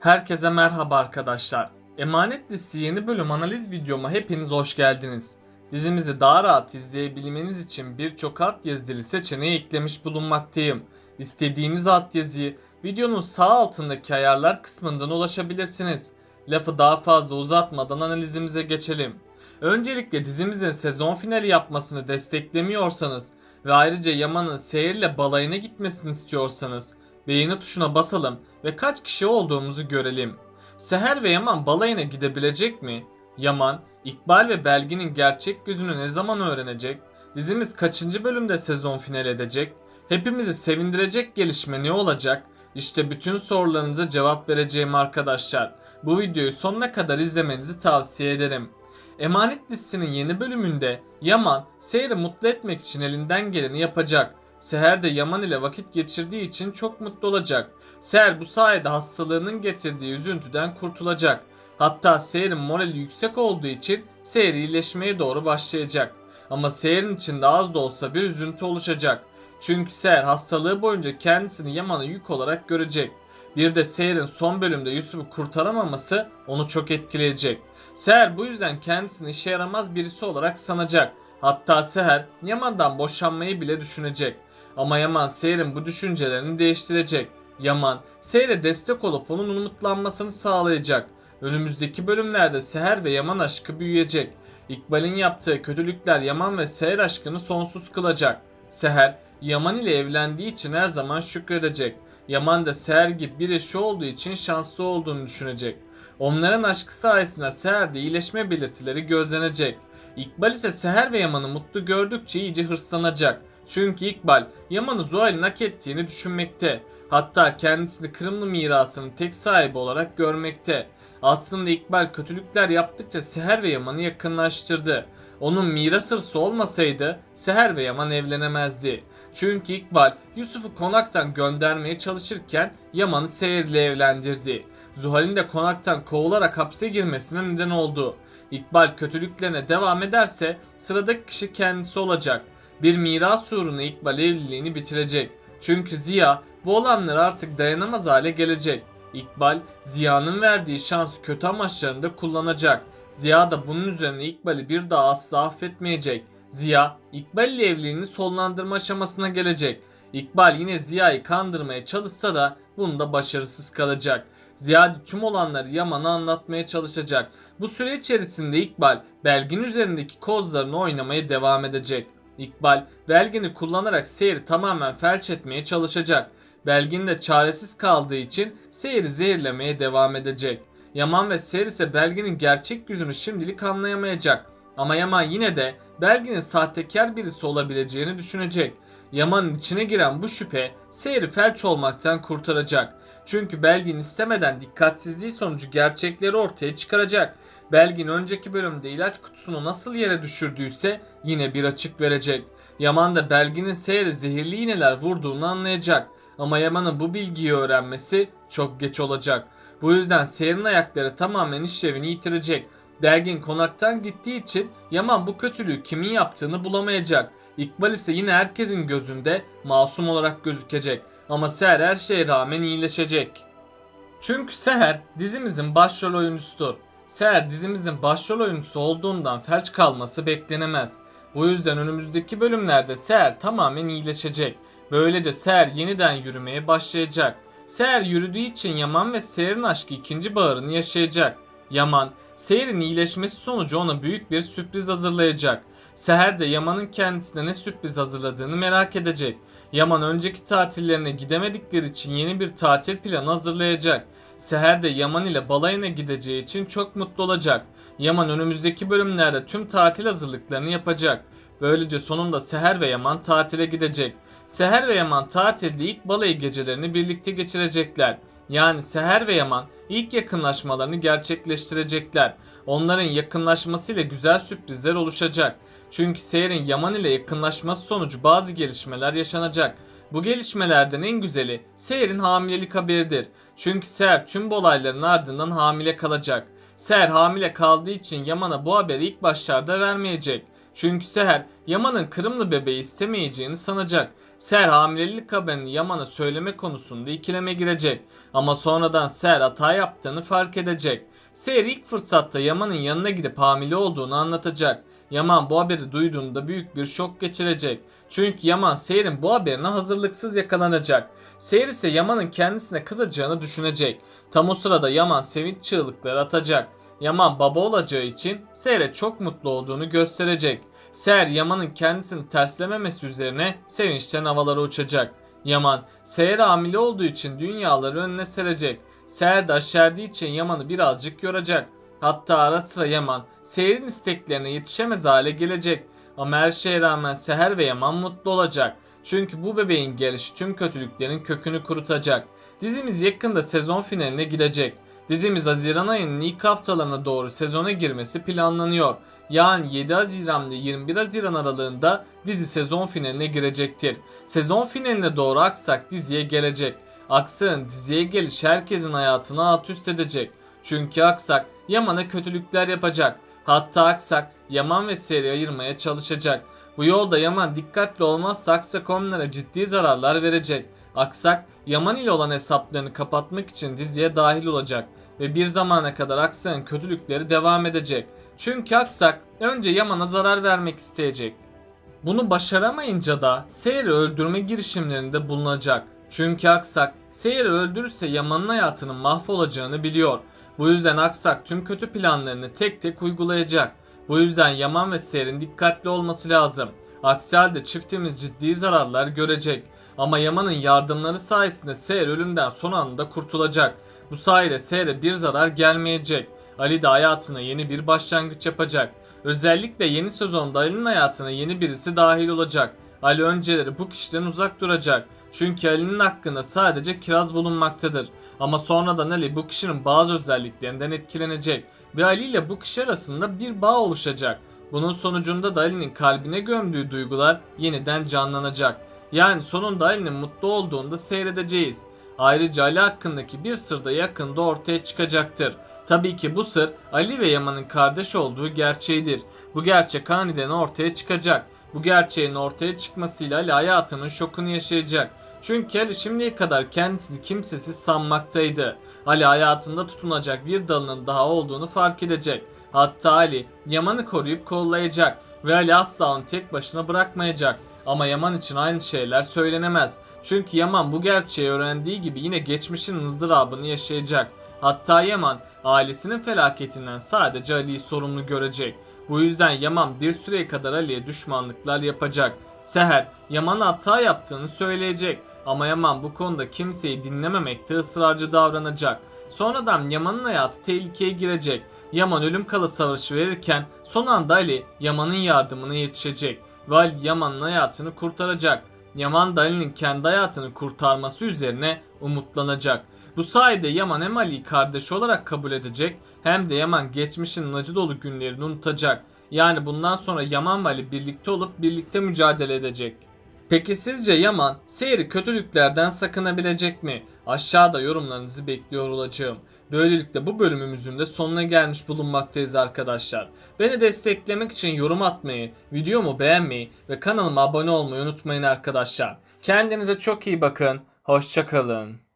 Herkese merhaba arkadaşlar. Emanet Listesi yeni bölüm analiz videoma hepiniz hoş geldiniz. Dizimizi daha rahat izleyebilmeniz için birçok altyazılı seçeneği eklemiş bulunmaktayım. İstediğiniz altyazıyı videonun sağ altındaki ayarlar kısmından ulaşabilirsiniz. Lafı daha fazla uzatmadan analizimize geçelim. Öncelikle dizimizin sezon finali yapmasını desteklemiyorsanız ve ayrıca Yaman'ın seyirle balayına gitmesini istiyorsanız beğeni tuşuna basalım ve kaç kişi olduğumuzu görelim. Seher ve Yaman balayına gidebilecek mi? Yaman, İkbal ve Belgin'in gerçek yüzünü ne zaman öğrenecek? Dizimiz kaçıncı bölümde sezon final edecek? Hepimizi sevindirecek gelişme ne olacak? İşte bütün sorularınıza cevap vereceğim arkadaşlar. Bu videoyu sonuna kadar izlemenizi tavsiye ederim. Emanet dizisinin yeni bölümünde Yaman Seher'i mutlu etmek için elinden geleni yapacak. Seher de Yaman ile vakit geçirdiği için çok mutlu olacak. Seher bu sayede hastalığının getirdiği üzüntüden kurtulacak. Hatta Seher'in morali yüksek olduğu için Seher iyileşmeye doğru başlayacak. Ama Seher'in içinde az da olsa bir üzüntü oluşacak. Çünkü Seher hastalığı boyunca kendisini Yaman'a yük olarak görecek. Bir de Seher'in son bölümde Yusuf'u kurtaramaması onu çok etkileyecek. Seher bu yüzden kendisini işe yaramaz birisi olarak sanacak. Hatta Seher Yaman'dan boşanmayı bile düşünecek. Ama Yaman Seher'in bu düşüncelerini değiştirecek. Yaman Seher'e destek olup onun umutlanmasını sağlayacak. Önümüzdeki bölümlerde Seher ve Yaman aşkı büyüyecek. İkbal'in yaptığı kötülükler Yaman ve Seher aşkını sonsuz kılacak. Seher Yaman ile evlendiği için her zaman şükredecek. Yaman da Seher gibi bir eşi olduğu için şanslı olduğunu düşünecek. Onların aşkı sayesinde Seher'de iyileşme belirtileri gözlenecek. İkbal ise Seher ve Yaman'ı mutlu gördükçe iyice hırslanacak. Çünkü İkbal Yaman'ı Zuhal'in hak ettiğini düşünmekte. Hatta kendisini Kırımlı mirasının tek sahibi olarak görmekte. Aslında İkbal kötülükler yaptıkça Seher ve Yaman'ı yakınlaştırdı. Onun miras hırsı olmasaydı Seher ve Yaman evlenemezdi. Çünkü İkbal Yusuf'u konaktan göndermeye çalışırken Yaman'ı Seher ile evlendirdi. Zuhal'in de konaktan kovularak hapse girmesine neden oldu. İkbal kötülüklerine devam ederse sıradaki kişi kendisi olacak. Bir miras uğruna İkbal evliliğini bitirecek. Çünkü Ziya bu olanlar artık dayanamaz hale gelecek. İkbal Ziya'nın verdiği şans kötü amaçlarında kullanacak. Ziya da bunun üzerine İkbal'i bir daha asla affetmeyecek. Ziya İkbal ile evliliğini sonlandırma aşamasına gelecek. İkbal yine Ziya'yı kandırmaya çalışsa da bunda başarısız kalacak. Ziya tüm olanları Yaman'a anlatmaya çalışacak. Bu süre içerisinde İkbal Belgin üzerindeki kozlarını oynamaya devam edecek. İkbal Belgin'i kullanarak seyri tamamen felç etmeye çalışacak. Belgin de çaresiz kaldığı için seyri zehirlemeye devam edecek. Yaman ve Seher ise Belgin'in gerçek yüzünü şimdilik anlayamayacak. Ama Yaman yine de Belgin'in sahtekar birisi olabileceğini düşünecek. Yaman'ın içine giren bu şüphe Seher'i felç olmaktan kurtaracak. Çünkü Belgin istemeden dikkatsizliği sonucu gerçekleri ortaya çıkaracak. Belgin önceki bölümde ilaç kutusunu nasıl yere düşürdüyse yine bir açık verecek. Yaman da Belgin'in Seher'e zehirli iğneler vurduğunu anlayacak. Ama Yaman'ın bu bilgiyi öğrenmesi çok geç olacak. Bu yüzden Seher'in ayakları tamamen işlevini yitirecek. Belgin konaktan gittiği için Yaman bu kötülüğü kimin yaptığını bulamayacak. İkbal ise yine herkesin gözünde masum olarak gözükecek. Ama Seher her şeye rağmen iyileşecek. Çünkü Seher dizimizin başrol oyuncusudur. Seher dizimizin başrol oyuncusu olduğundan felç kalması beklenemez. Bu yüzden önümüzdeki bölümlerde Seher tamamen iyileşecek. Böylece Seher yeniden yürümeye başlayacak. Seher yürüdüğü için Yaman ve Seher'in aşkı ikinci bağrını yaşayacak. Yaman, Seher'in iyileşmesi sonucu ona büyük bir sürpriz hazırlayacak. Seher de Yaman'ın kendisine ne sürpriz hazırladığını merak edecek. Yaman önceki tatillerine gidemedikleri için yeni bir tatil planı hazırlayacak. Seher de Yaman ile balayına gideceği için çok mutlu olacak. Yaman önümüzdeki bölümlerde tüm tatil hazırlıklarını yapacak. Böylece sonunda Seher ve Yaman tatile gidecek. Seher ve Yaman tatilde ilk balayı gecelerini birlikte geçirecekler. Yani Seher ve Yaman ilk yakınlaşmalarını gerçekleştirecekler. Onların yakınlaşmasıyla güzel sürprizler oluşacak. Çünkü Seher'in Yaman ile yakınlaşması sonucu bazı gelişmeler yaşanacak. Bu gelişmelerden en güzeli Seher'in hamilelik haberidir. Çünkü Seher tüm bu olayların ardından hamile kalacak. Seher hamile kaldığı için Yaman'a bu haberi ilk başlarda vermeyecek. Çünkü Seher Yaman'ın Kırımlı bebeği istemeyeceğini sanacak. Ser hamilelik haberini Yaman'a söyleme konusunda ikileme girecek. Ama sonradan Ser hata yaptığını fark edecek. Ser ilk fırsatta Yaman'ın yanına gidip hamile olduğunu anlatacak. Yaman bu haberi duyduğunda büyük bir şok geçirecek. Çünkü Yaman Seher'in bu haberine hazırlıksız yakalanacak. Seher ise Yaman'ın kendisine kızacağını düşünecek. Tam o sırada Yaman sevinç çığlıkları atacak. Yaman baba olacağı için Seher'e çok mutlu olduğunu gösterecek. Seher Yaman'ın kendisini terslememesi üzerine sevinçten havalara uçacak. Yaman, Seher hamile olduğu için dünyaları önüne serecek. Seher de aşerdiği için Yaman'ı birazcık yoracak. Hatta ara sıra Yaman, Seher'in isteklerine yetişemez hale gelecek. Ama her şeye rağmen Seher ve Yaman mutlu olacak. Çünkü bu bebeğin gelişi tüm kötülüklerin kökünü kurutacak. Dizimiz yakında sezon finaline gidecek. Dizimiz Haziran ayının ilk haftalarına doğru sezona girmesi planlanıyor. Yani 7 Haziran ile 21 Haziran aralığında dizi sezon finaline girecektir. Sezon finaline doğru Aksak diziye gelecek. Aksak'ın diziye geliş herkesin hayatını alt üst edecek. Çünkü Aksak Yaman'a kötülükler yapacak. Hatta Aksak Yaman ve Seri ayırmaya çalışacak. Bu yolda Yaman dikkatli olmazsa Aksak onlara ciddi zararlar verecek. Aksak Yaman ile olan hesaplarını kapatmak için diziye dahil olacak ve bir zamana kadar Aksak'ın kötülükleri devam edecek. Çünkü Aksak önce Yaman'a zarar vermek isteyecek. Bunu başaramayınca da Seyir'i öldürme girişimlerinde bulunacak. Çünkü Aksak Seyir'i öldürürse Yaman'ın hayatının mahvolacağını biliyor. Bu yüzden Aksak tüm kötü planlarını tek tek uygulayacak. Bu yüzden Yaman ve Seyir'in dikkatli olması lazım. Aksi halde çiftimiz ciddi zararlar görecek. Ama Yaman'ın yardımları sayesinde Seyir ölümden son anda kurtulacak. Bu sayede Seyir'e bir zarar gelmeyecek. Ali de hayatına yeni bir başlangıç yapacak. Özellikle yeni sezonda Ali'nin hayatına yeni birisi dahil olacak. Ali önceleri bu kişiden uzak duracak. Çünkü Ali'nin hakkında sadece kiraz bulunmaktadır. Ama sonradan Ali bu kişinin bazı özelliklerinden etkilenecek. Ve Ali ile bu kişi arasında bir bağ oluşacak. Bunun sonucunda da Ali'nin kalbine gömdüğü duygular yeniden canlanacak. Yani sonunda Ali'nin mutlu olduğunda seyredeceğiz. Ayrıca Ali hakkındaki bir sır da yakında ortaya çıkacaktır. Tabii ki bu sır Ali ve Yaman'ın kardeş olduğu gerçeğidir. Bu gerçek aniden ortaya çıkacak. Bu gerçeğin ortaya çıkmasıyla Ali hayatının şokunu yaşayacak. Çünkü Ali şimdiye kadar kendisini kimsesiz sanmaktaydı. Ali hayatında tutunacak bir dalının daha olduğunu fark edecek. Hatta Ali Yaman'ı koruyup kollayacak ve Ali asla onu tek başına bırakmayacak. Ama Yaman için aynı şeyler söylenemez. Çünkü Yaman bu gerçeği öğrendiği gibi yine geçmişin ızdırabını yaşayacak. Hatta Yaman ailesinin felaketinden sadece Ali'yi sorumlu görecek. Bu yüzden Yaman bir süreye kadar Ali'ye düşmanlıklar yapacak. Seher Yaman'a hata yaptığını söyleyecek ama Yaman bu konuda kimseyi dinlememekte ısrarcı davranacak. Sonradan Yaman'ın hayatı tehlikeye girecek. Yaman ölüm kala savaşı verirken son anda Ali Yaman'ın yardımına yetişecek ve Ali Yaman'ın hayatını kurtaracak. Yaman da Ali'nin kendi hayatını kurtarması üzerine umutlanacak. Bu sayede Yaman hem Ali'yi kardeşi olarak kabul edecek hem de Yaman geçmişin acı dolu günlerini unutacak. Yani bundan sonra Yaman ve Ali birlikte olup birlikte mücadele edecek. Peki sizce Yaman seyri kötülüklerden sakınabilecek mi? Aşağıda yorumlarınızı bekliyor olacağım. Böylelikle bu bölümümüzün de sonuna gelmiş bulunmaktayız arkadaşlar. Beni desteklemek için yorum atmayı, videomu beğenmeyi ve kanalıma abone olmayı unutmayın arkadaşlar. Kendinize çok iyi bakın. Hoşçakalın.